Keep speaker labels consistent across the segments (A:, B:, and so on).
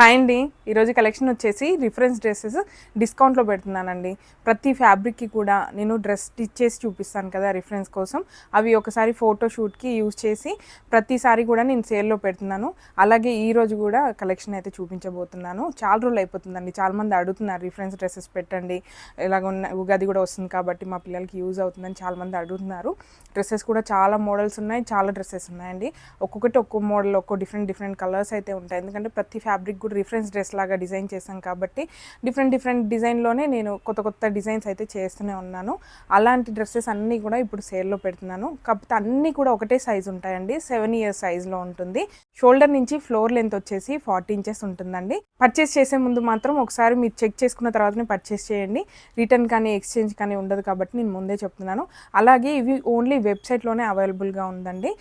A: Hi అండి. ఈరోజు collection వచ్చేసి రిఫరెన్స్ డ్రెస్సెస్ డిస్కౌంట్లో పెడుతున్నానండి. ప్రతి ఫ్యాబ్రిక్కి కూడా నేను డ్రెస్ స్టిచ్ చేసి చూపిస్తాను కదా రిఫరెన్స్ కోసం. అవి ఒకసారి ఫోటో షూట్కి యూజ్ చేసి ప్రతిసారి కూడా నేను సేల్లో పెడుతున్నాను. అలాగే ఈరోజు కూడా కలెక్షన్ అయితే చూపించబోతున్నాను. చాలా రోజులు అయిపోతుందండి. చాలామంది అడుగుతున్నారు రిఫరెన్స్ డ్రెస్సెస్ పెట్టండి. ఇలాగ ఉన్న ఉగాది కూడా వస్తుంది కాబట్టి మా పిల్లలకి యూజ్ అవుతుందని చాలామంది అడుగుతున్నారు. డ్రెస్సెస్ కూడా చాలా మోడల్స్ ఉన్నాయి. చాలా డ్రెస్సెస్ ఉన్నాయండి. ఒక్కొక్కటి ఒక్కో మోడల్ ఒక్కో డిఫరెంట్ డిఫరెంట్ కలర్స్ అయితే ఉంటాయి. ఎందుకంటే ప్రతి ఫ్యాబ్రిక్ ఇప్పుడు రిఫరెన్స్ డ్రెస్ లాగా డిజైన్ చేశాం కాబట్టి డిఫరెంట్ డిఫరెంట్ డిజైన్లోనే నేను కొత్త కొత్త డిజైన్స్ అయితే చేస్తూనే ఉన్నాను. అలాంటి డ్రెస్సెస్ అన్నీ కూడా ఇప్పుడు సేల్లో పెడుతున్నాను. కాకపోతే అన్నీ కూడా ఒకటే సైజ్ ఉంటాయండి. సెవెన్ ఇయర్స్ సైజ్లో ఉంటుంది. షోల్డర్ నుంచి ఫ్లోర్ లెంత్ వచ్చేసి ఫార్టీ ఇంచెస్ ఉంటుందండి. పర్చేస్ చేసే ముందు మాత్రం ఒకసారి మీరు చెక్ చేసుకున్న తర్వాతనే పర్చేస్ చేయండి. రిటర్న్ కానీ ఎక్స్చేంజ్ కానీ ఉండదు కాబట్టి నేను ముందే చెప్తున్నాను. అలాగే ఇవి ఓన్లీ వెబ్సైట్లోనే అవైలబుల్గా ఉందండి.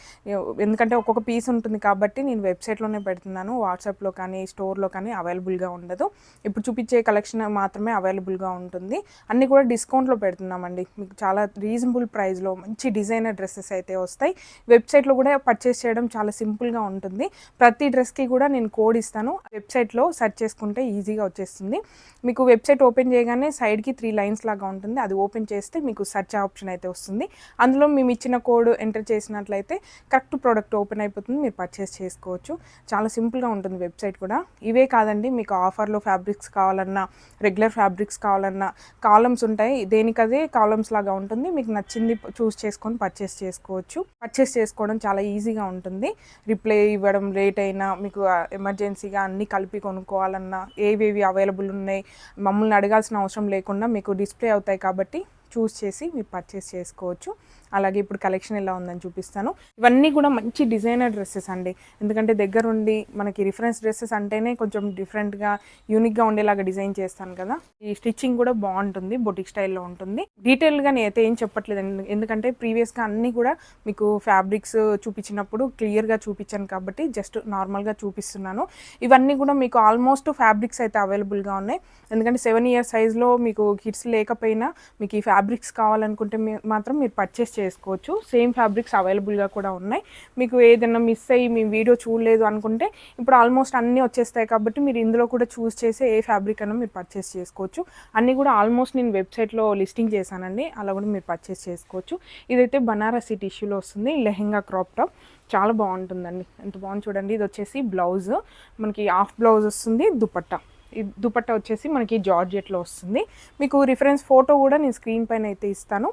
A: ఎందుకంటే ఒక్కొక్క పీస్ ఉంటుంది కాబట్టి నేను వెబ్సైట్లోనే పెడుతున్నాను. వాట్సాప్లో కానీ స్టోర్ స్టోర్లో కానీ అవైలబుల్గా ఉండదు. ఇప్పుడు చూపించే కలెక్షన్ మాత్రమే అవైలబుల్గా ఉంటుంది. అన్నీ కూడా డిస్కౌంట్లో పెడుతున్నామండి. మీకు చాలా రీజనబుల్ ప్రైస్లో మంచి డిజైనర్ డ్రెస్సెస్ అయితే వస్తాయి. వెబ్సైట్లో కూడా పర్చేస్ చేయడం చాలా సింపుల్గా ఉంటుంది. ప్రతి డ్రెస్కి కూడా నేను కోడ్ ఇస్తాను. వెబ్సైట్లో సెర్చ్ చేసుకుంటే ఈజీగా వచ్చేస్తుంది. మీకు వెబ్సైట్ ఓపెన్ చేయగానే సైడ్కి త్రీ లైన్స్ లాగా ఉంటుంది. అది ఓపెన్ చేస్తే మీకు సెర్చ్ ఆప్షన్ అయితే వస్తుంది. అందులో మేము ఇచ్చిన కోడ్ ఎంటర్ చేసినట్లయితే కరెక్ట్ ప్రోడక్ట్ ఓపెన్ అయిపోతుంది. మీరు పర్చేస్ చేసుకోవచ్చు. చాలా సింపుల్గా ఉంటుంది వెబ్సైట్ కూడా. ఇవే కాదండి మీకు ఆఫర్లో ఫ్యాబ్రిక్స్ కావాలన్నా రెగ్యులర్ ఫ్యాబ్రిక్స్ కావాలన్నా కాలమ్స్ ఉంటాయి. దేనికదే కాలమ్స్ లాగా ఉంటుంది. మీకు నచ్చింది చూస్ చేసుకొని పర్చేస్ చేసుకోవచ్చు. పర్చేస్ చేసుకోవడం చాలా ఈజీగా ఉంటుంది. రిప్లై ఇవ్వడం లేట్ అయినా మీకు ఎమర్జెన్సీగా అన్నీ కలిపి కొనుక్కోవాలన్నా ఏవేవి అవైలబుల్ ఉన్నాయి మమ్మల్ని అడగాల్సిన అవసరం లేకుండా మీకు డిస్ప్లే అవుతాయి కాబట్టి చూస్ చేసి మీరు పర్చేస్ చేసుకోవచ్చు. అలాగే ఇప్పుడు కలెక్షన్ ఎలా ఉందని చూపిస్తాను. ఇవన్నీ కూడా మంచి డిజైనర్ డ్రెస్సెస్ అండి. ఎందుకంటే దగ్గరుండి మనకి రిఫరెన్స్ డ్రెస్సెస్ అంటేనే కొంచెం డిఫరెంట్గా యూనిక్గా ఉండేలాగా డిజైన్ చేస్తాను కదా. ఈ స్టిచ్చింగ్ కూడా బాగుంటుంది బొటిక్ స్టైల్లో ఉంటుంది. డీటెయిల్గా నేనైతే ఏం చెప్పట్లేదు. ఎందుకంటే ప్రీవియస్గా అన్నీ కూడా మీకు ఫ్యాబ్రిక్స్ చూపించినప్పుడు క్లియర్గా చూపించాను కాబట్టి జస్ట్ నార్మల్గా చూపిస్తున్నాను. ఇవన్నీ కూడా మీకు ఆల్మోస్ట్ ఫ్యాబ్రిక్స్ అయితే అవైలబుల్గా ఉన్నాయి. ఎందుకంటే సెవెన్ ఇయర్స్ సైజ్లో మీకు కిడ్స్ లేకపోయినా మీకు ఈ ఫ్యాబ్రిక్స్ కావాలనుకుంటే మీ- మాత్రం మీరు పర్చేస్ చేసుకోవచ్చు. సేమ్ ఫ్యాబ్రిక్స్ అవైలబుల్గా కూడా ఉన్నాయి. మీకు ఏదైనా మిస్ అయ్యి మీ వీడియో చూడలేదు అనుకుంటే ఇప్పుడు ఆల్మోస్ట్ అన్నీ వచ్చేస్తాయి కాబట్టి మీరు ఇందులో కూడా చూస్ చేసి ఏ ఫ్యాబ్రిక్ అయినా మీరు పర్చేస్ చేసుకోవచ్చు. అన్నీ కూడా ఆల్మోస్ట్ నేను వెబ్సైట్లో లిస్టింగ్ చేశానండి. అలా కూడా మీరు పర్చేస్ చేసుకోవచ్చు. ఇదైతే బనారసి టిష్యూలో వస్తుంది. లెహెంగా క్రాప్ టాప్ చాలా బాగుంటుందండి. ఎంత బాగుంది చూడండి. ఇది వచ్చేసి బ్లౌజ్ మనకి హాఫ్ బ్లౌజ్ వస్తుంది. దుపట్టా. ఈ దుపట్టా వచ్చేసి మనకి జార్జెట్లో వస్తుంది. మీకు రిఫరెన్స్ ఫోటో కూడా నేను స్క్రీన్ పైన అయితే ఇస్తాను.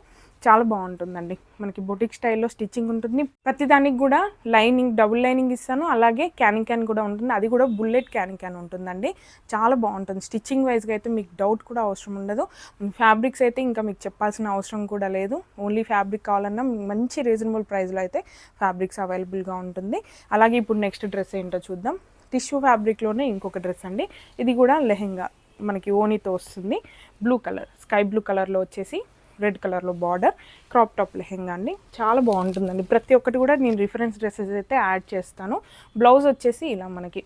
A: చాలా బాగుంటుందండి. మనకి బొటిక్ స్టైల్లో స్టిచ్చింగ్ ఉంటుంది. ప్రతిదానికి కూడా లైనింగ్ డబుల్ లైనింగ్ ఇస్తాను. అలాగే క్యానింగ్ క్యాన్ కూడా ఉంటుంది. అది కూడా బుల్లెట్ క్యానింగ్ క్యాన్ ఉంటుందండి. చాలా బాగుంటుంది. స్టిచ్చింగ్ వైజ్గా అయితే మీకు డౌట్ కూడా అవసరం ఉండదు. ఫ్యాబ్రిక్స్ అయితే ఇంకా మీకు చెప్పాల్సిన అవసరం కూడా లేదు. ఓన్లీ ఫ్యాబ్రిక్ కావాలన్నా మంచి రీజనబుల్ ప్రైస్లో అయితే ఫ్యాబ్రిక్స్ అవైలబుల్గా ఉంటుంది. అలాగే ఇప్పుడు నెక్స్ట్ డ్రెస్ ఏంటో చూద్దాం. టిష్యూ ఫ్యాబ్రిక్లోనే ఇంకొక డ్రెస్ అండి. ఇది కూడా లెహెంగా. మనకి ఓనీతో వస్తుంది. బ్లూ కలర్ స్కై బ్లూ కలర్లో వచ్చేసి రెడ్ కలర్లో బార్డర్ క్రాప్ టాప్ లెహెంగా అండి. చాలా బాగుంటుందండి. ప్రతి ఒక్కటి కూడా నేను రిఫరెన్స్ డ్రెస్సెస్ అయితే యాడ్ చేస్తాను. బ్లౌజ్ వచ్చేసి ఇలా మనకి.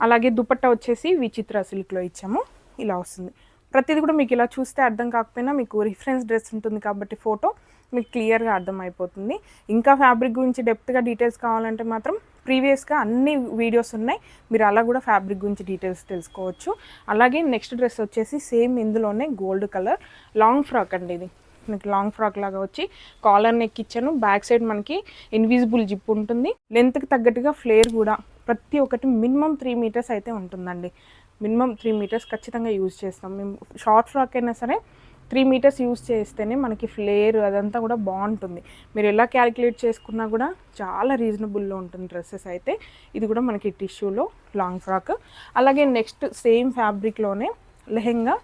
A: అలాగే దుపట్టా వచ్చేసి విచిత్ర సిల్క్లో ఇచ్చాము. ఇలా వస్తుంది. ప్రతిది కూడా మీకు ఇలా చూస్తే అర్థం కాకపోయినా మీకు రిఫరెన్స్ డ్రెస్ ఉంటుంది కాబట్టి ఫోటో మీకు క్లియర్గా అర్థమైపోతుంది. ఇంకా ఫ్యాబ్రిక్ గురించి డెప్త్గా డీటెయిల్స్ కావాలంటే మాత్రం ప్రీవియస్గా అన్ని వీడియోస్ ఉన్నాయి. మీరు అలా కూడా ఫ్యాబ్రిక్ గురించి డీటెయిల్స్ తెలుసుకోవచ్చు. అలాగే నెక్స్ట్ డ్రెస్ వచ్చేసి సేమ్ ఇందులోనే గోల్డ్ కలర్ లాంగ్ ఫ్రాక్ అండి ఇది. మనకి లాంగ్ ఫ్రాక్ లాగా వచ్చి కాలర్ నెక్ ఇచ్చాను. బ్యాక్ సైడ్ మనకి ఇన్విజిబుల్ జిప్ ఉంటుంది. లెంత్కి తగ్గట్టుగా ఫ్లేర్ కూడా ప్రతి ఒక్కటి మినిమం త్రీ మీటర్స్ అయితే ఉంటుందండి. మినిమం త్రీ మీటర్స్ ఖచ్చితంగా యూజ్ చేస్తాం. మేము షార్ట్ ఫ్రాక్ అయినా సరే త్రీ మీటర్స్ యూజ్ చేస్తేనే మనకి ఫ్లేర్ అదంతా కూడా బాగుంటుంది. మీరు ఎలా క్యాలిక్యులేట్ చేసుకున్నా కూడా చాలా రీజనబుల్లో ఉంటుంది డ్రెస్సెస్ అయితే. ఇది కూడా మనకి టిష్యూలో లాంగ్ ఫ్రాక్. అలాగే నెక్స్ట్ సేమ్ ఫ్యాబ్రిక్లోనే లెహెంగా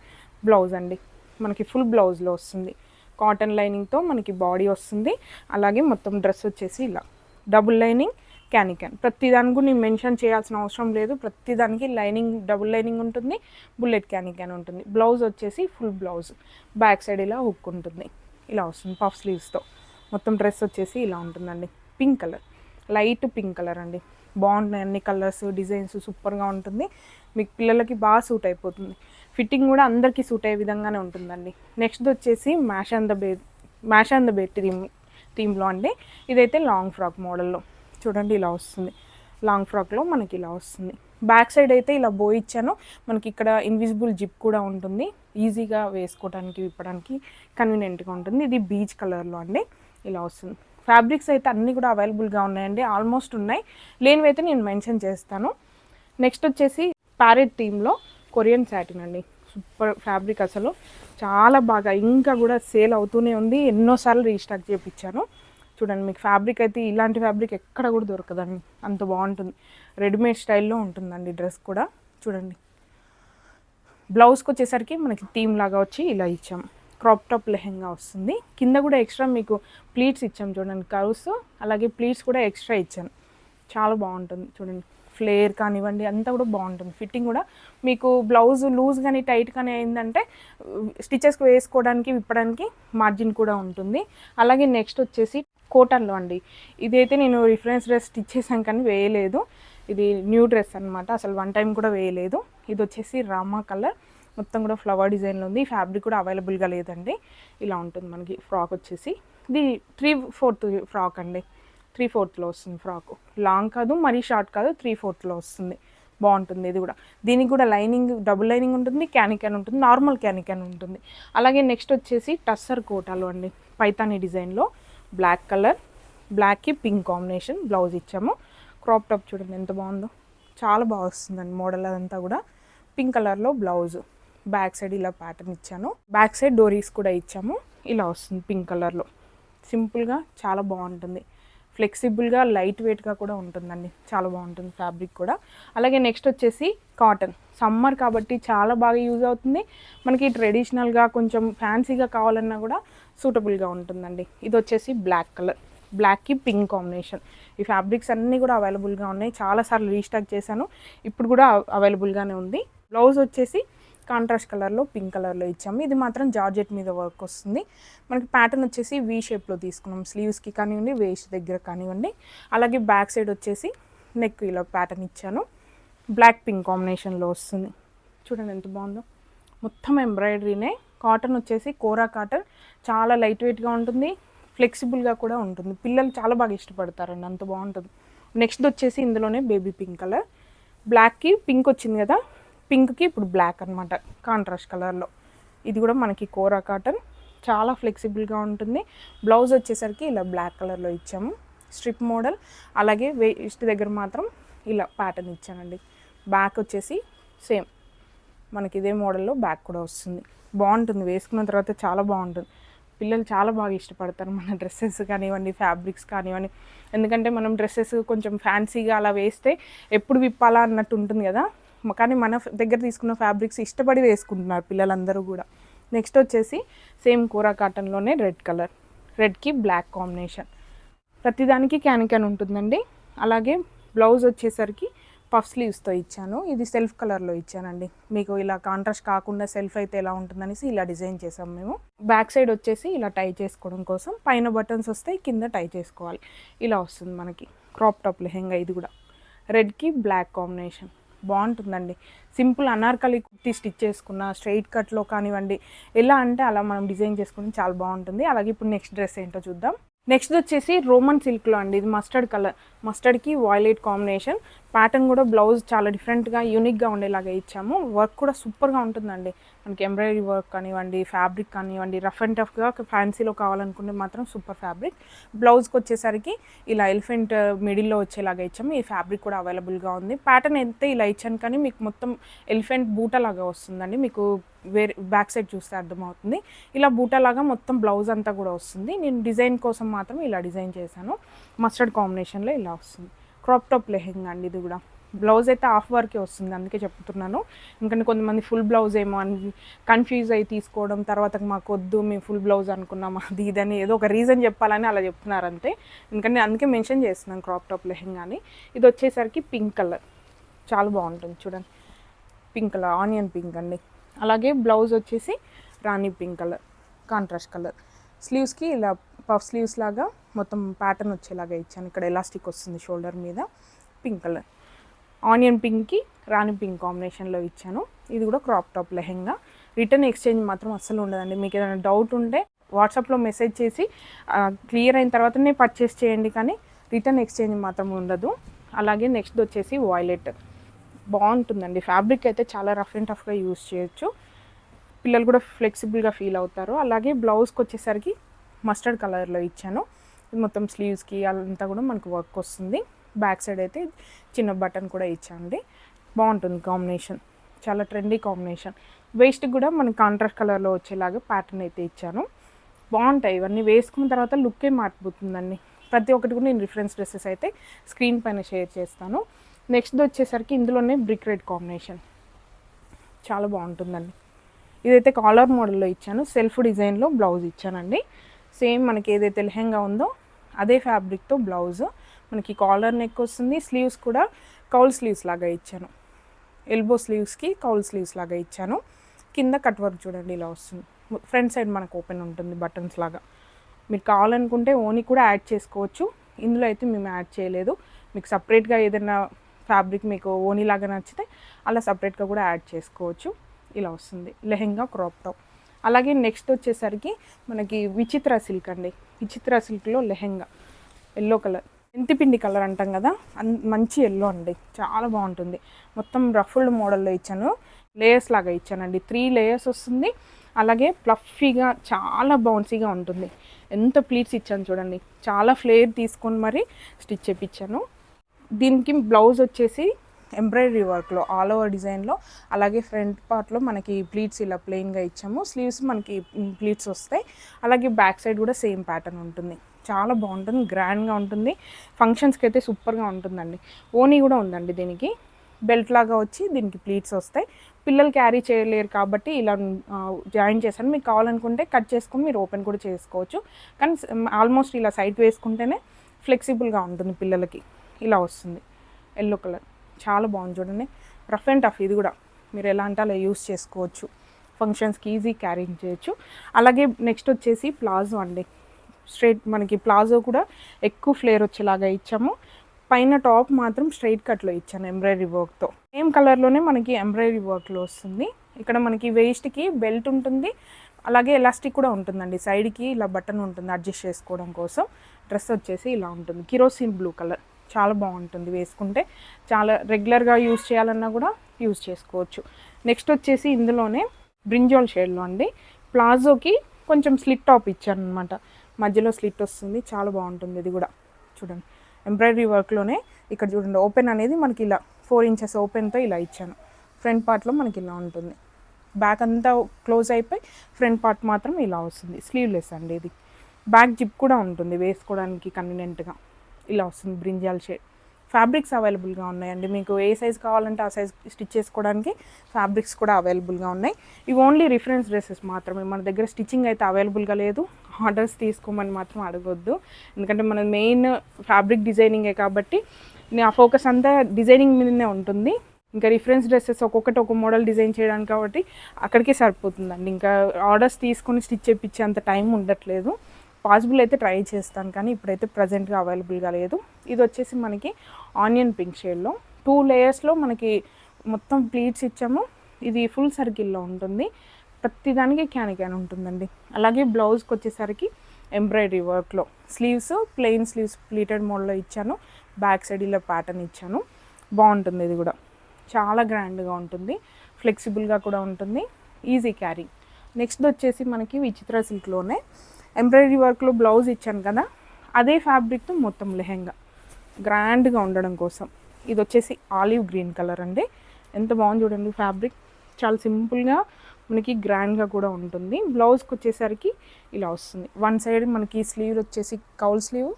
A: బ్లౌజ్ అండి. మనకి ఫుల్ బ్లౌజ్లో వస్తుంది. కాటన్ లైనింగ్తో మనకి బాడీ వస్తుంది. అలాగే మొత్తం డ్రెస్ వచ్చేసి ఇలా. డబుల్ లైనింగ్ క్యానీ క్యాన్ ప్రతి దానికి నేను మెన్షన్ చేయాల్సిన అవసరం లేదు. ప్రతి దానికి లైనింగ్ డబుల్ లైనింగ్ ఉంటుంది. బుల్లెట్ క్యానీ క్యాన్ ఉంటుంది. బ్లౌజ్ వచ్చేసి ఫుల్ బ్లౌజ్. బ్యాక్ సైడ్ ఇలా హుక్ ఉంటుంది. ఇలా వస్తుంది పఫ్ స్లీవ్స్తో మొత్తం డ్రెస్ వచ్చేసి ఇలా ఉంటుందండి. Pink colour. Light pink colour అండి. బాగుంటున్నాయి అన్ని కలర్స్ డిజైన్స్ సూపర్గా ఉంటుంది. మీకు పిల్లలకి బాగా సూట్ అయిపోతుంది. ఫిట్టింగ్ కూడా అందరికీ సూట్ అయ్యే విధంగానే ఉంటుందండి. నెక్స్ట్ వచ్చేసి Masha and the bear Masha and the bear theme థీమ్లో అండి. ఇదైతే లాంగ్ ఫ్రాక్ మోడల్లో. చూడండి ఇలా వస్తుంది. లాంగ్ ఫ్రాక్లో మనకి ఇలా వస్తుంది. బ్యాక్ సైడ్ అయితే ఇలా బో ఇచ్చాను. మనకి ఇక్కడ ఇన్విజిబుల్ జిప్ కూడా ఉంటుంది. ఈజీగా వేసుకోవడానికి విప్పడానికి కన్వీనియంట్గా ఉంటుంది. ఇది బీచ్ కలర్లో అండి. ఇలా వస్తుంది. ఫ్యాబ్రిక్స్ అయితే అన్నీ కూడా అవైలబుల్గా ఉన్నాయండి. ఆల్మోస్ట్ ఉన్నాయి. లేనివి అయితే నేను మెన్షన్ చేస్తాను. నెక్స్ట్ వచ్చేసి ప్యారెట్ థీమ్లో కొరియన్ శాటిన్ అండి. సూపర్ ఫ్యాబ్రిక్ అసలు. చాలా బాగా ఇంకా కూడా సేల్ అవుతూనే ఉంది. ఎన్నోసార్లు రీస్టాక్ చేయించాను చూడండి మీకు ఫ్యాబ్రిక్ అయితే ఇలాంటి ఫ్యాబ్రిక్ ఎక్కడ కూడా దొరకదండి. అంత బాగుంటుంది. రెడీమేడ్ స్టైల్లో ఉంటుందండి డ్రెస్ కూడా. చూడండి. బ్లౌజ్కి వచ్చేసరికి మనకి థీమ్ లాగా వచ్చి ఇలా ఇచ్చాం. క్రాప్ టాప్ లెహెంగా వస్తుంది. కింద కూడా ఎక్స్ట్రా మీకు ప్లీట్స్ ఇచ్చాం చూడండి కర్వ్స్ అలాగే ప్లీట్స్ కూడా ఎక్స్ట్రా ఇచ్చాను చాలా బాగుంటుంది చూడండి. ఫ్లేర్ కానివ్వండి అంతా కూడా బాగుంటుంది. ఫిట్టింగ్ కూడా మీకు బ్లౌజ్ లూజ్ కానీ టైట్ కానీ అయిందంటే స్టిచెస్కి వేసుకోవడానికి విప్పడానికి మార్జిన్ కూడా ఉంటుంది. అలాగే నెక్స్ట్ వచ్చేసి కోటన్లో అండి. ఇదైతే నేను రిఫరెన్స్ డ్రెస్ స్టిచ్ చేశాను కానీ వేయలేదు. ఇది న్యూ డ్రెస్ అనమాట అసలు వన్ టైం కూడా వేయలేదు. ఇది వచ్చేసి రామా కలర్. మొత్తం కూడా ఫ్లవర్ డిజైన్లో ఉంది. ఫ్యాబ్రిక్ కూడా అవైలబుల్గా లేదండి. ఇలా ఉంటుంది మనకి ఫ్రాక్ వచ్చేసి. ఇది త్రీ ఫోర్త్ ఫ్రాక్ అండి. త్రీ ఫోర్త్లో వస్తుంది ఫ్రాక్. లాంగ్ కాదు మరీ షార్ట్ కాదు త్రీ ఫోర్త్లో వస్తుంది. బాగుంటుంది ఇది కూడా. దీనికి కూడా లైనింగ్ డబుల్ లైనింగ్ ఉంటుంది క్యానికన్ ఉంటుంది నార్మల్ క్యానికన్ ఉంటుంది. అలాగే నెక్స్ట్ వచ్చేసి టస్సర్ కోటాలు అండి పైతాని డిజైన్లో. బ్లాక్ కలర్ బ్లాక్కి పింక్ కాంబినేషన్ బ్లౌజ్ ఇచ్చాము. క్రాప్ టాప్ చూడండి ఎంత బాగుందో. చాలా బాగా వస్తుందండి మోడల్ అదంతా కూడా. పింక్ కలర్లో బ్లౌజ్. బ్యాక్ సైడ్ ఇలా ప్యాటర్న్ ఇచ్చాను. బ్యాక్ సైడ్ డోరీస్ కూడా ఇచ్చాము. ఇలా వస్తుంది పింక్ కలర్లో. సింపుల్గా చాలా బాగుంటుంది. ఫ్లెక్సిబుల్గా లైట్ వెయిట్గా కూడా ఉంటుందండి. చాలా బాగుంటుంది ఫ్యాబ్రిక్ కూడా. అలాగే నెక్స్ట్ వచ్చేసి కాటన్. సమ్మర్ కాబట్టి చాలా బాగా యూజ్ అవుతుంది. మనకి ట్రెడిషనల్గా కొంచెం ఫ్యాన్సీగా కావాలన్నా కూడా సూటబుల్గా ఉంటుందండి. ఇది వచ్చేసి బ్లాక్ కలర్. బ్లాక్కి పింక్ కాంబినేషన్. ఈ ఫ్యాబ్రిక్స్ అన్నీ కూడా అవైలబుల్గా ఉన్నాయి. చాలాసార్లు రీస్టాక్ చేశాను. ఇప్పుడు కూడా అవైలబుల్గానే ఉంది. బ్లౌజ్ వచ్చేసి కాంట్రాస్ట్ కలర్లో పింక్ కలర్లో ఇచ్చాము. ఇది మాత్రం జార్జెట్ మీద వర్క్ వస్తుంది. మనకి ప్యాటర్న్ వచ్చేసి వీ షేప్లో తీసుకున్నాం. స్లీవ్స్కి కానివ్వండి వేస్ట్ దగ్గర కానివ్వండి. అలాగే బ్యాక్ సైడ్ వచ్చేసి నెక్ ఇలా ప్యాటర్న్ ఇచ్చాను. బ్లాక్ పింక్ కాంబినేషన్లో వస్తుంది. చూడండి ఎంత బాగుందో. మొత్తం ఎంబ్రాయిడరీనే కాటన్ వచ్చేసి కోరా కాటన్. చాలా లైట్ వెయిట్గా ఉంటుంది. ఫ్లెక్సిబుల్గా కూడా ఉంటుంది. పిల్లలు చాలా బాగా ఇష్టపడతారండి. అంత బాగుంటుంది. నెక్స్ట్ వచ్చేసి ఇందులోనే బేబీ పింక్ కలర్ బ్లాక్కి పింక్ వచ్చింది కదా? పింక్కి ఇప్పుడు బ్లాక్ అనమాట కాంట్రాస్ట్ కలర్లో ఇది కూడా మనకి కోరా కాటన్. చాలా ఫ్లెక్సిబుల్గా ఉంటుంది. బ్లౌజ్ వచ్చేసరికి ఇలా బ్లాక్ కలర్లో ఇచ్చాము. స్ట్రిప్ మోడల్ అలాగే వేస్ట్ దగ్గర మాత్రం ఇలా ప్యాటర్న్ ఇచ్చానండి. బ్యాక్ వచ్చేసి సేమ్ మనకి ఇదే మోడల్లో బ్యాగ్ కూడా వస్తుంది. బాగుంటుంది. వేసుకున్న తర్వాత చాలా బాగుంటుంది. పిల్లలు చాలా బాగా ఇష్టపడతారు మన డ్రెస్సెస్ కానివ్వండి ఫ్యాబ్రిక్స్ కానివ్వండి. ఎందుకంటే మనం డ్రెస్సెస్ కొంచెం ఫ్యాన్సీగా అలా వేస్తే ఎప్పుడు విప్పాలా అన్నట్టు ఉంటుంది కదా. కానీ మన దగ్గర తీసుకున్న ఫ్యాబ్రిక్స్ ఇష్టపడి వేసుకుంటున్నారు పిల్లలందరూ కూడా. నెక్స్ట్ వచ్చేసి సేమ్ కూర కాటన్లోనే రెడ్ కలర్. రెడ్కి బ్లాక్ కాంబినేషన్. ప్రతిదానికి క్యానికన్ ఉంటుందండి. అలాగే బ్లౌజ్ వచ్చేసరికి పఫ్ స్లీవ్స్తో ఇచ్చాను. ఇది సెల్ఫ్ కలర్లో ఇచ్చానండి. మీకు ఇలా కాంట్రాస్ట్ కాకుండా సెల్ఫ్ అయితే ఎలా ఉంటుందనేసి ఇలా డిజైన్ చేసాం మేము. బ్యాక్ సైడ్ వచ్చేసి ఇలా టై చేసుకోవడం కోసం. పైన బటన్స్ వస్తాయి కింద టై చేసుకోవాలి. ఇలా వస్తుంది మనకి. క్రాప్ టాప్ లెహెంగా ఇది కూడా. రెడ్కి బ్లాక్ కాంబినేషన్ బాగుంటుందండి. సింపుల్ అనార్కలి కుర్తి స్టిచ్ చేసుకున్న స్ట్రైట్ కట్లో కానివ్వండి ఎలా అంటే అలా మనం డిజైన్ చేసుకుని చాలా బాగుంటుంది. అలాగే ఇప్పుడు నెక్స్ట్ డ్రెస్ ఏంటో చూద్దాం. నెక్స్ట్ వచ్చేసి రోమన్ సిల్క్లో అండి. ఇది మస్టర్డ్ కలర్ మస్టర్డ్కి వాయిలెట్ కాంబినేషన్ ప్యాటర్న్ కూడా బ్లౌజ్ చాలా డిఫరెంట్గా యూనిక్గా ఉండేలాగా ఇచ్చాము. వర్క్ కూడా సూపర్గా ఉంటుందండి. మనకి ఎంబ్రాయిడరీ వర్క్ కానివ్వండి ఫ్యాబ్రిక్ కానివ్వండి రఫ్ అండ్ టఫ్గా ఫ్యాన్సీలో కావాలనుకుంటే మాత్రం సూపర్ ఫ్యాబ్రిక్. బ్లౌజ్కి వచ్చేసరికి ఇలా ఎలిఫెంట్ మిడిల్లో వచ్చేలాగా ఇచ్చాము. ఈ ఫ్యాబ్రిక్ కూడా అవైలబుల్గా ఉంది. ప్యాటర్న్ అయితే ఇలా ఇచ్చాను కానీ మీకు మొత్తం ఎలిఫెంట్ బూట లాగా వస్తుందండి. మీకు వేరే బ్యాక్ సైడ్ చూస్తే అర్థమవుతుంది. ఇలా బూటలాగా మొత్తం బ్లౌజ్ అంతా కూడా వస్తుంది. నేను డిజైన్ కోసం మాత్రం ఇలా డిజైన్ చేశాను. మస్టర్డ్ కాంబినేషన్లో ఇలా వస్తుంది. క్రాప్ టాప్ లెహెంగా అండి ఇది కూడా. బ్లౌజ్ అయితే హాఫ్ వర్కే వస్తుంది అందుకే చెప్తున్నాను. ఎందుకంటే కొంతమంది ఫుల్ బ్లౌజ్ ఏమో అని కన్ఫ్యూజ్ అయ్యి తీసుకోవడం తర్వాత మాకు వద్దు మేము ఫుల్ బ్లౌజ్ అనుకున్నాం అది ఇదని ఏదో ఒక రీజన్ చెప్పాలని అలా చెప్తున్నారు అంతే. ఎందుకంటే అందుకే మెన్షన్ చేస్తున్నాను క్రాప్ టాప్ లెహెంగాని. ఇది వచ్చేసరికి పింక్ కలర్ చాలా బాగుంటుంది చూడండి. పింక్ కలర్ ఆనియన్ పింక్ అండి. అలాగే బ్లౌజ్ వచ్చేసి rani pink colour contrast colour స్లీవ్స్కి ఇలా పఫ్ స్లీవ్స్ లాగా మొత్తం ప్యాటర్న్ వచ్చేలాగా ఇచ్చాను. ఇక్కడ ఎలాస్టిక్ వస్తుంది షోల్డర్ మీద పింక్ కలర్ ఆనియన్ పింక్కి రాణి పింక్ కాంబినేషన్లో ఇచ్చాను. ఇది కూడా crop top lehenga. Return exchange మాత్రం అస్సలు ఉండదండి. మీకు ఏదైనా డౌట్ ఉంటే వాట్సాప్లో మెసేజ్ చేసి క్లియర్ అయిన తర్వాతనే పర్చేస్ చేయండి కానీ రిటర్న్ ఎక్స్చేంజ్ మాత్రం ఉండదు. అలాగే నెక్స్ట్ వచ్చేసి వాయిలెట్. బాగుంటుందండి. ఫ్యాబ్రిక్ అయితే చాలా రఫ్ అండ్ టఫ్గా యూస్ చేయొచ్చు. పిల్లలు కూడా ఫ్లెక్సిబుల్గా ఫీల్ అవుతారు. అలాగే బ్లౌజ్కి వచ్చేసరికి మస్టర్డ్ కలర్లో ఇచ్చాను. మొత్తం స్లీవ్స్కి అంతా కూడా మనకు వర్క్ వస్తుంది. బ్యాక్ సైడ్ అయితే చిన్న బటన్ కూడా ఇచ్చాండి బాగుంటుంది కాంబినేషన్. చాలా ట్రెండీ కాంబినేషన్. వేస్ట్ కూడా మనకి కాంట్రాస్ట్ కలర్లో వచ్చేలాగా ప్యాటర్న్ అయితే ఇచ్చాను. బాగుంటాయి. ఇవన్నీ వేసుకున్న తర్వాత లుక్కే మారిపోతుందండి. ప్రతి ఒక్కటి కూడా నేను రిఫరెన్స్ డ్రెస్సెస్ అయితే స్క్రీన్ పైన షేర్ చేస్తాను. నెక్స్ట్ వచ్చేసరికి ఇందులోనే బ్రిక్ రెడ్ కాంబినేషన్. చాలా బాగుంటుందండి. ఇదైతే కాలర్ మోడల్లో ఇచ్చాను. సెల్ఫ్ డిజైన్లో బ్లౌజ్ ఇచ్చానండి. సేమ్ మనకి ఏదైతే లెహంగా ఉందో అదే ఫ్యాబ్రిక్తో బ్లౌజ్. మనకి కాలర్ నెక్ వస్తుంది స్లీవ్స్ కూడా కౌల్ స్లీవ్స్ లాగా ఇచ్చాను. ఎల్బో స్లీవ్స్కి కౌల్ స్లీవ్స్ లాగా ఇచ్చాను. కింద కట్ వర్క్ చూడండి ఇలా వస్తుంది. ఫ్రంట్ సైడ్ మనకు ఓపెన్ ఉంటుంది బటన్స్ లాగా. మీరు కావాలనుకుంటే ఓని కూడా యాడ్ చేసుకోవచ్చు. ఇందులో అయితే మేము యాడ్ చేయలేదు. మీకు సపరేట్గా ఏదైనా ఫ్యాబ్రిక్ మీకు ఓనీ లాగా నచ్చితే అలా సపరేట్గా కూడా యాడ్ చేసుకోవచ్చు. ఇలా వస్తుంది. లెహెంగా క్రాప్ టాప్ అలాగే నెక్స్ట్ వచ్చేసరికి మనకి విచిత్ర సిల్క్ అండి. విచిత్ర సిల్క్లో లెహెంగా. ఎల్లో కలర్ పిండి కలర్ అంటాం కదా అన్ మంచి ఎల్లో అండి. చాలా బాగుంటుంది. మొత్తం రఫుల్డ్ మోడల్లో ఇచ్చాను. లేయర్స్ లాగా ఇచ్చానండి. త్రీ లేయర్స్ వస్తుంది. అలాగే ప్లఫీగా చాలా బౌన్సీగా ఉంటుంది. ఎంత ప్లీట్స్ ఇచ్చాను చూడండి. చాలా ఫ్లేర్ తీసుకొని మరి స్టిచ్ చేపించాను దీనికి బ్లౌజ్ వచ్చేసి ఎంబ్రాయిడరీ వర్క్లో ఆల్ ఓవర్ డిజైన్లో అలాగే ఫ్రంట్ పార్ట్లో మనకి ప్లీట్స్ ఇలా ప్లెయిన్గా ఇచ్చాము. స్లీవ్స్ మనకి ప్లీట్స్ వస్తాయి. అలాగే బ్యాక్ సైడ్ కూడా సేమ్ ప్యాటర్న్ ఉంటుంది. చాలా బాగుంటుంది గ్రాండ్గా ఉంటుంది. ఫంక్షన్స్కి అయితే సూపర్గా ఉంటుందండి. ఓనీ కూడా ఉందండి దీనికి. బెల్ట్ లాగా వచ్చి దీనికి ప్లీట్స్ వస్తాయి. పిల్లలు క్యారీ చేయలేరు కాబట్టి ఇలా జాయిన్ చేశాను. మీకు కావాలనుకుంటే కట్ చేసుకొని మీరు ఓపెన్ కూడా చేసుకోవచ్చు. కానీ ఆల్మోస్ట్ ఇలా సైట్ వేసుకుంటేనే ఫ్లెక్సిబుల్గా ఉంటుంది పిల్లలకి. ఇలా వస్తుంది. Yellow colour. చాలా బాగుంది చూడండి. రఫ్ అండ్ టఫ్ ఇది కూడా. మీరు ఎలా అంటే అలా యూస్ చేసుకోవచ్చు. ఫంక్షన్స్కి ఈజీ క్యారింగ్ చేయొచ్చు. అలాగే నెక్స్ట్ వచ్చేసి ప్లాజో అండి. స్ట్రైట్ మనకి ప్లాజో కూడా ఎక్కువ ఫ్లేర్ వచ్చేలాగా ఇచ్చాము. పైన టాప్ మాత్రం స్ట్రైట్ కట్లో ఇచ్చాను ఎంబ్రాయిడరీ వర్క్తో. సేమ్ కలర్లోనే మనకి ఎంబ్రాయిడరీ వర్క్లో వస్తుంది. ఇక్కడ మనకి వేస్ట్కి బెల్ట్ ఉంటుంది. అలాగే ఎలాస్టిక్ కూడా ఉంటుందండి. సైడ్కి ఇలా బటన్ ఉంటుంది అడ్జస్ట్ చేసుకోవడం కోసం. డ్రెస్ వచ్చేసి ఇలా ఉంటుంది. Kerosene blue colour. చాలా బాగుంటుంది వేసుకుంటే. చాలా రెగ్యులర్గా యూస్ చేయాలన్నా కూడా యూస్ చేసుకోవచ్చు. నెక్స్ట్ వచ్చేసి ఇందులోనే బ్రింజాల్ షేడ్లో అండి. ప్లాజోకి కొంచెం స్లిట్ టాప్ ఇచ్చాను అనమాట మధ్యలో స్లిట్ వస్తుంది. చాలా బాగుంటుంది ఇది కూడా. చూడండి. ఎంబ్రాయిడరీ వర్క్లోనే ఇక్కడ చూడండి ఓపెన్ అనేది మనకి ఇలా ఫోర్ ఇంచెస్ ఓపెన్తో ఇలా ఇచ్చాను. ఫ్రంట్ పార్ట్లో మనకి ఇలా ఉంటుంది. బ్యాక్ అంతా క్లోజ్ అయిపోయి ఫ్రంట్ పార్ట్ మాత్రం ఇలా వస్తుంది. స్లీవ్లెస్ అండి ఇది. బ్యాక్ జిప్ కూడా ఉంటుంది వేసుకోవడానికి కన్వీనియంట్గా ఇలా వస్తుంది బ్రింజాల్ షేడ్ ఫ్యాబ్రిక్స్ అవైలబుల్గా ఉన్నాయండి. మీకు ఏ సైజ్ కావాలంటే ఆ సైజ్ స్టిచ్ చేసుకోవడానికి ఫ్యాబ్రిక్స్ కూడా అవైలబుల్గా ఉన్నాయి. ఇవి ఓన్లీ రిఫరెన్స్ డ్రెస్సెస్ మాత్రమే. మన దగ్గర స్టిచ్చింగ్ అయితే అవైలబుల్గా లేదు. ఆర్డర్స్ తీసుకోమని మాత్రం అడగొద్దు. ఎందుకంటే మన మెయిన్ ఫ్యాబ్రిక్ డిజైనింగే కాబట్టి ఆ ఫోకస్ అంతా డిజైనింగ్ మీదనే ఉంటుంది. ఇంకా రిఫరెన్స్ డ్రెస్సెస్ ఒక్కొక్కటి ఒక మోడల్ డిజైన్ చేయడానికి కాబట్టి అక్కడికే సరిపోతుందండి. ఇంకా ఆర్డర్స్ తీసుకొని స్టిచ్ చేయించే అంత టైం ఉండట్లేదు. పాసిబుల్ అయితే ట్రై చేస్తాను కానీ ఇప్పుడైతే ప్రజెంట్గా అవైలబుల్గా లేదు. ఇది వచ్చేసి మనకి ఆనియన్ పింక్ షేడ్లో. టూ లేయర్స్లో మనకి మొత్తం ప్లీట్స్ ఇచ్చాము. ఇది ఫుల్ సర్కిల్లో ఉంటుంది. ప్రతిదానికి క్యాన్ క్యాన్ ఉంటుందండి. అలాగే బ్లౌజ్కి వచ్చేసరికి ఎంబ్రాయిడరీ వర్క్లో స్లీవ్స్ ప్లెయిన్ స్లీవ్స్ ప్లీటెడ్ మోడ్లో ఇచ్చాను. బ్యాక్ సైడ్ ఇలా ప్యాటర్న్ ఇచ్చాను. బాగుంటుంది ఇది కూడా. చాలా గ్రాండ్గా ఉంటుంది. ఫ్లెక్సిబుల్గా కూడా ఉంటుంది. Easy carry. నెక్స్ట్ వచ్చేసి మనకి విచిత్ర సిల్క్లోనే ఎంబ్రాయిడరీ వర్క్లో బ్లౌజ్ ఇచ్చాను కదా అదే ఫ్యాబ్రిక్తో మొత్తం లెహెంగా. గ్రాండ్గా ఉండడం కోసం. ఇది వచ్చేసి ఆలివ్ గ్రీన్ కలర్ అండి. ఎంత బాగుంది చూడండి ఫ్యాబ్రిక్. చాలా సింపుల్గా మనకి గ్రాండ్గా కూడా ఉంటుంది. బ్లౌజ్కి వచ్చేసరికి ఇలా వస్తుంది. వన్ సైడ్ మనకి స్లీవ్ వచ్చేసి కౌల్ స్లీవ్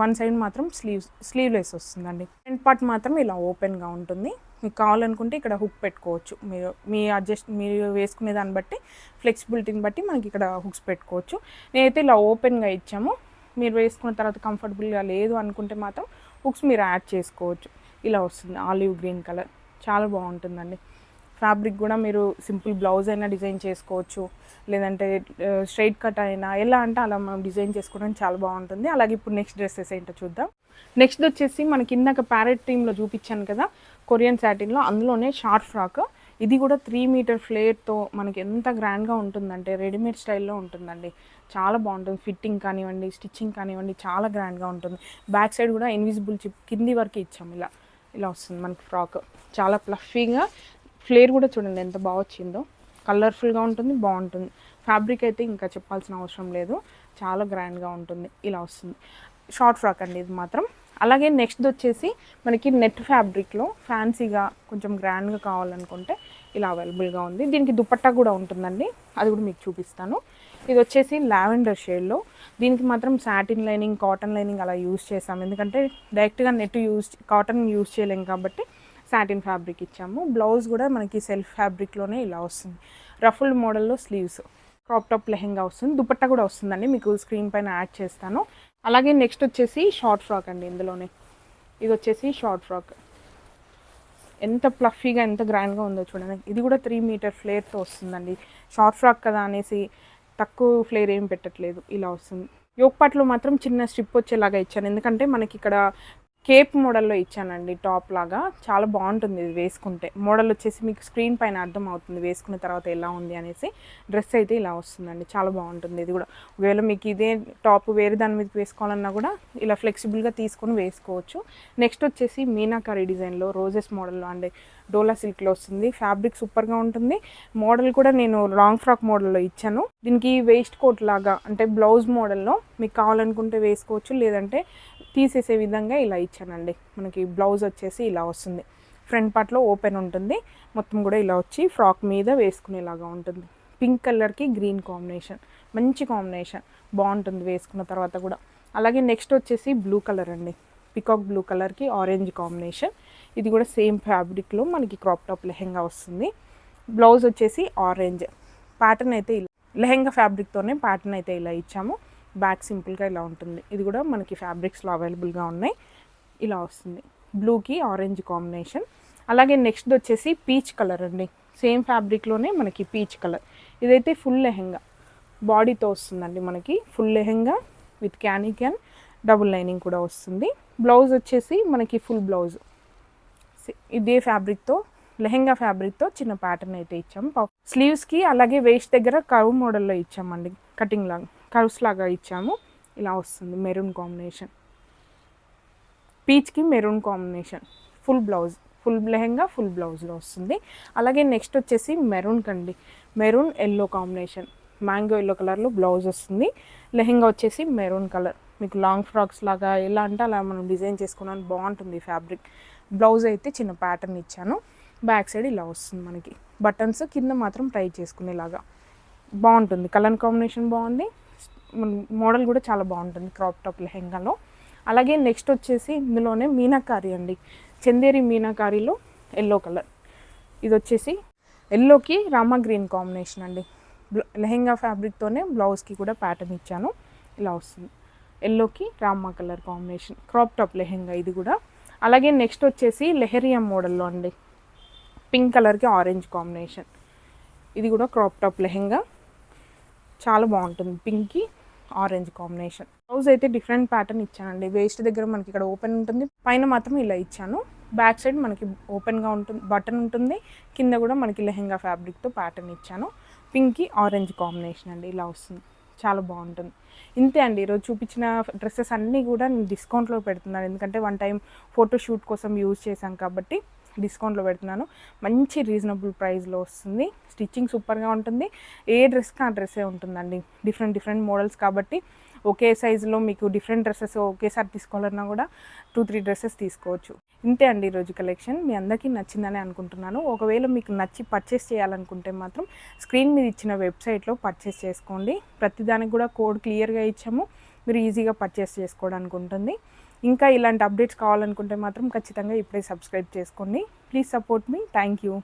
A: వన్ సైడ్ మాత్రం స్లీవ్ స్లీవ్లెస్ వస్తుందండి. ఫ్రంట్ పార్ట్ మాత్రం ఇలా ఓపెన్గా ఉంటుంది. మీకు కావాలనుకుంటే ఇక్కడ హుక్ పెట్టుకోవచ్చు. మీరు మీ అడ్జస్ట్ మీరు వేసుకునే దాన్ని బట్టి ఫ్లెక్సిబిలిటీని బట్టి మనకి ఇక్కడ హుక్స్ పెట్టుకోవచ్చు. నేనైతే ఇలా ఓపెన్గా ఇచ్చాము. మీరు వేసుకున్న తర్వాత కంఫర్టబుల్గా లేదు అనుకుంటే మాత్రం హుక్స్ మీరు యాడ్ చేసుకోవచ్చు. ఇలా వస్తుంది ఆలివ్ గ్రీన్ కలర్. చాలా బాగుంటుందండి. ఫ్యాబ్రిక్ కూడా మీరు సింపుల్ బ్లౌజ్ అయినా డిజైన్ చేసుకోవచ్చు. లేదంటే స్ట్రైట్ కట్ అయినా ఎలా అంటే అలా మనం డిజైన్ చేసుకోవడం చాలా బాగుంటుంది. అలాగే ఇప్పుడు నెక్స్ట్ డ్రెస్సెస్ ఏంటో చూద్దాం. నెక్స్ట్ వచ్చేసి మనకి ఇందాక ప్యారెట్ టీంలో చూపించాను కదా కొరియన్ శాటిన్లో అందులోనే షార్ట్ ఫ్రాక్ ఇది కూడా త్రీ మీటర్ ఫ్లేర్తో మనకి ఎంత గ్రాండ్గా ఉంటుందంటే రెడీమేడ్ స్టైల్లో ఉంటుందండి. చాలా బాగుంటుంది. ఫిట్టింగ్ కానివ్వండి స్టిచ్చింగ్ కానివ్వండి చాలా గ్రాండ్గా ఉంటుంది. బ్యాక్ సైడ్ కూడా ఇన్విజిబుల్ చిప్ కింది వరకు ఇచ్చాము ఇలా. ఇలా వస్తుంది మనకి ఫ్రాక్ చాలా ప్లఫీగా ఫ్లేర్ కూడా చూడండి ఎంత బాగా వచ్చిందో. కలర్ఫుల్గా ఉంటుంది బాగుంటుంది. ఫ్యాబ్రిక్ అయితే ఇంకా చెప్పాల్సిన అవసరం లేదు. చాలా గ్రాండ్గా ఉంటుంది. ఇలా వస్తుంది. షార్ట్ ఫ్రాక్ అండి ఇది మాత్రం. అలాగే నెక్స్ట్ వచ్చేసి మనకి నెట్ ఫ్యాబ్రిక్లో ఫ్యాన్సీగా కొంచెం గ్రాండ్గా కావాలనుకుంటే ఇలా అవైలబుల్గా ఉంది. దీనికి దుపట్టా కూడా ఉంటుందండి. అది కూడా మీకు చూపిస్తాను. ఇది వచ్చేసి లావెండర్ షేడ్లో. దీనికి మాత్రం సాటిన్ లైనింగ్ కాటన్ లైనింగ్ అలా యూజ్ చేసాం ఎందుకంటే డైరెక్ట్గా నెట్ యూజ్ కాటన్ యూజ్ చేయలేం కాబట్టి సాటిన్ ఫ్యాబ్రిక్ ఇచ్చాము. బ్లౌజ్ కూడా మనకి సెల్ఫ్ ఫ్యాబ్రిక్లోనే ఇలా వస్తుంది. రఫుల్ మోడల్లో స్లీవ్స్ క్రాప్ టాప్ లెహెంగా వస్తుంది. దుపట్టా కూడా వస్తుందండి. మీకు స్క్రీన్ పైన యాడ్ చేస్తాను. అలాగే నెక్స్ట్ వచ్చేసి షార్ట్ ఫ్రాక్ అండి ఇందులోనే. ఇది వచ్చేసి షార్ట్ ఫ్రాక్ ఎంత ప్లఫీగా ఎంత గ్రాండ్గా ఉందో చూడండి. ఇది కూడా త్రీ మీటర్ ఫ్లేర్తో వస్తుందండి. షార్ట్ ఫ్రాక్ కదా అనేసి తక్కువ ఫ్లేర్ ఏం పెట్టట్లేదు. ఇలా వస్తుంది. యోగపాట్లో మాత్రం చిన్న స్ట్రిప్ వచ్చేలాగా ఇచ్చాను. ఎందుకంటే మనకి ఇక్కడ కేప్ మోడల్లో ఇచ్చానండి టాప్ లాగా. చాలా బాగుంటుంది ఇది వేసుకుంటే. మోడల్ వచ్చేసి మీకు స్క్రీన్ పైన అర్థం అవుతుంది వేసుకున్న తర్వాత ఎలా ఉంది అనేసి. డ్రెస్ అయితే ఇలా వస్తుందండి చాలా బాగుంటుంది ఇది కూడా. ఒకవేళ మీకు ఇదే టాప్ వేరే దాని మీద వేసుకోవాలన్నా కూడా ఇలా ఫ్లెక్సిబుల్గా తీసుకొని వేసుకోవచ్చు. నెక్స్ట్ వచ్చేసి మీనాకారి డిజైన్లో రోజెస్ మోడల్లో అంటే డోలా సిల్క్లో వస్తుంది. ఫ్యాబ్రిక్ సూపర్గా ఉంటుంది. మోడల్ కూడా నేను లాంగ్ ఫ్రాక్ మోడల్లో ఇచ్చాను. దీనికి వేస్ట్ కోట్ లాగా అంటే బ్లౌజ్ మోడల్లో మీకు కావాలనుకుంటే వేసుకోవచ్చు లేదంటే తీసేసే విధంగా ఇలా ఇచ్చానండి. మనకి బ్లౌజ్ వచ్చేసి ఇలా వస్తుంది. ఫ్రంట్ పార్ట్లో ఓపెన్ ఉంటుంది. మొత్తం కూడా ఇలా వచ్చి ఫ్రాక్ మీద వేసుకునేలాగా ఉంటుంది. పింక్ కలర్కి గ్రీన్ కాంబినేషన్. మంచి కాంబినేషన్. బాగుంటుంది వేసుకున్న తర్వాత కూడా. అలాగే నెక్స్ట్ వచ్చేసి బ్లూ కలర్ అండి. పికాక్ బ్లూ కలర్కి ఆరెంజ్ కాంబినేషన్. ఇది కూడా సేమ్ ఫ్యాబ్రిక్లో మనకి క్రాప్ టాప్ లెహెంగా వస్తుంది. బ్లౌజ్ వచ్చేసి ఆరెంజ్. ప్యాటర్న్ అయితే ఇలా లెహెంగా ఫ్యాబ్రిక్తోనే ప్యాటర్న్ అయితే ఇలా ఇచ్చాము. బ్యాక్ సింపుల్గా ఇలా ఉంటుంది. ఇది కూడా మనకి ఫ్యాబ్రిక్స్లో అవైలబుల్గా ఉన్నాయి. ఇలా వస్తుంది. బ్లూకి ఆరెంజ్ కాంబినేషన్. అలాగే నెక్స్ట్ వచ్చేసి పీచ్ కలర్ అండి. సేమ్ ఫ్యాబ్రిక్లోనే మనకి పీచ్ కలర్. ఇదైతే ఫుల్ లెహెంగా. బాడీతో వస్తుందండి మనకి. Full lehenga with cancan. Double lining కూడా వస్తుంది. బ్లౌజ్ వచ్చేసి మనకి ఫుల్ బ్లౌజ్. ఇదే ఫ్యాబ్రిక్తో లెహెంగా ఫ్యాబ్రిక్తో చిన్న ప్యాటర్న్ అయితే ఇచ్చాము స్లీవ్స్కి అలాగే వేస్ట్ దగ్గర కర్వ్ మోడల్లో ఇచ్చామండి. కటింగ్ లాగా. కర్వ్స్ లాగా ఇచ్చాము. ఇలా వస్తుంది maroon combination. పీచ్కి maroon combination. Full blouse full lehenga full బ్లౌజ్లో వస్తుంది. అలాగే నెక్స్ట్ వచ్చేసి మెరూన్ కండి. Maroon yellow combination. Mango yellow కలర్లో బ్లౌజ్ వస్తుంది. లెహెంగా వచ్చేసి మెరూన్ కలర్. మీకు లాంగ్ ఫ్రాక్స్ లాగా ఎలా అంటే అలా మనం డిజైన్ చేసుకున్నాను బాగుంటుంది ఫ్యాబ్రిక్. బ్లౌజ్ అయితే చిన్న ప్యాటర్న్ ఇచ్చాను. బ్యాక్ సైడ్ ఇలా వస్తుంది మనకి. బటన్స్ కింద మాత్రం ట్రై చేసుకునేలాగా. బాగుంటుంది. కలర్ కాంబినేషన్ బాగుంది. మోడల్ కూడా చాలా బాగుంటుంది క్రాప్ టాప్ లెహెంగాలో. అలాగే నెక్స్ట్ వచ్చేసి ఇందులోనే మీనాకారి అండి. చందేరి మీనాకారిలో ఎల్లో కలర్. ఇది వచ్చేసి ఎల్లోకి రామా గ్రీన్ కాంబినేషన్ అండి. లెహెంగా ఫ్యాబ్రిక్తోనే బ్లౌజ్కి కూడా ప్యాటర్న్ ఇచ్చాను. ఇలా వస్తుంది. ఎల్లోకి Rama colour combination. Crop top lehenga ఇది కూడా. అలాగే నెక్స్ట్ వచ్చేసి లెహరియా మోడల్లో అండి. పింక్ కలర్కి ఆరెంజ్ కాంబినేషన్. ఇది కూడా క్రాప్ టాప్ లెహెంగా. చాలా బాగుంటుంది. పింక్కి ఆరెంజ్ కాంబినేషన్. బ్లౌజ్ అయితే డిఫరెంట్ ప్యాటర్న్ ఇచ్చానండి. వేస్ట్ దగ్గర మనకి ఇక్కడ ఓపెన్ ఉంటుంది. పైన మాత్రం ఇలా ఇచ్చాను. బ్యాక్ సైడ్ మనకి ఓపెన్గా ఉంటుంది బటన్ ఉంటుంది. కింద కూడా మనకి లెహెంగా ఫ్యాబ్రిక్తో ప్యాటర్న్ ఇచ్చాను. పింక్కి ఆరెంజ్ కాంబినేషన్ అండి. ఇలా వస్తుంది. చాలా బాగుంటుంది. ఇంతే అండి. ఈరోజు చూపించిన డ్రెస్సెస్ అన్నీ కూడా నేను డిస్కౌంట్లో పెడుతున్నాను. ఎందుకంటే వన్ టైం ఫోటోషూట్ కోసం యూజ్ చేశాం కాబట్టి డిస్కౌంట్లో పెడుతున్నాను. మంచి రీజనబుల్ ప్రైస్లో వస్తుంది. స్టిచ్చింగ్ సూపర్గా ఉంటుంది. ఏ డ్రెస్కి ఆ డ్రెస్సే ఉంటుందండి. డిఫరెంట్ డిఫరెంట్ మోడల్స్ కాబట్టి ఒకే సైజులో మీకు డిఫరెంట్ డ్రెస్సెస్ ఒకేసారి తీసుకోవాలన్నా కూడా టూ త్రీ డ్రెస్సెస్ తీసుకోవచ్చు. ఇంతే అండి ఈరోజు కలెక్షన్. మీ అందరికీ నచ్చిందని అనుకుంటున్నాను. ఒకవేళ మీకు నచ్చి పర్చేస్ చేయాలనుకుంటే మాత్రం స్క్రీన్ మీద ఇచ్చిన వెబ్సైట్లో పర్చేస్ చేసుకోండి. ప్రతిదానికి కూడా కోడ్ క్లియర్గా ఇచ్చాము. మీరు ఈజీగా పర్చేస్ చేసుకోవడానికి ఉంటుంది. ఇంకా ఇలాంటి అప్డేట్స్ కావాలనుకుంటే మాత్రం ఖచ్చితంగా ఇప్పుడే సబ్స్క్రైబ్ చేసుకోండి. ప్లీజ్ సపోర్ట్ మీ థ్యాంక్ యూ